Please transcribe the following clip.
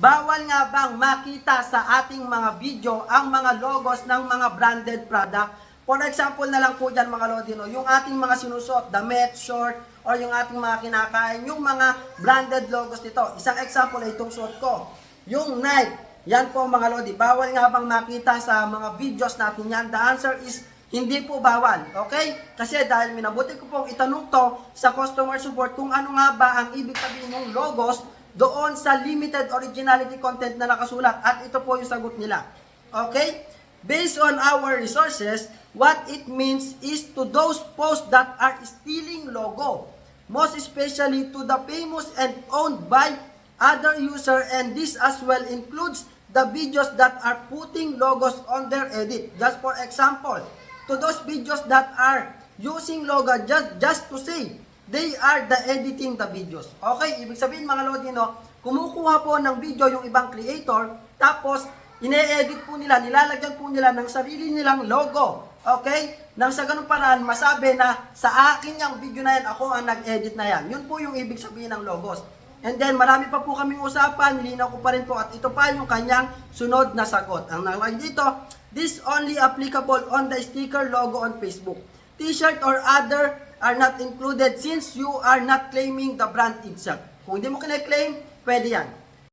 bawal nga bang makita sa ating mga video ang mga logos ng mga branded product? For example na lang po dyan mga Lodi, no? yung ating mga sinusuot, damit, short, or yung ating mga kinakain, yung mga branded logos nito. Isang example ay itong suot ko. Yung Nike, yan po mga Lodi, bawal nga bang makita sa mga videos natin yan? The answer is hindi po bawal, okay? Kasi dahil minabuti ko pong itanong to sa customer support kung ano nga ba ang ibig sabihin ng logos doon sa limited originality content na nakasulat at ito po yung sagot nila. Okay? Based on our resources, what it means is to those posts that are stealing logo, most especially to the famous and owned by other user and this as well includes the videos that are putting logos on their edit. Just for example, to those videos that are using logo just just to say they are the editing the videos. Okay, ibig sabihin mga Lodino, kumukuha po ng video yung ibang creator, tapos ine-edit po nila, nilalagyan po nila ng sarili nilang logo. Okay? Nang sa ganung paraan, masabi na sa akin yung video na yan, ako ang nag-edit na yan. Yun po yung ibig sabihin ng logos. And then, marami pa po kaming usapan, nilinaw ko pa rin po, at ito pa yung kanyang sunod na sagot. Ang nakalagay dito, this only applicable on the sticker logo on Facebook. T-shirt or other are not included since you are not claiming the brand itself. Kung hindi mo kina-claim, pwede yan.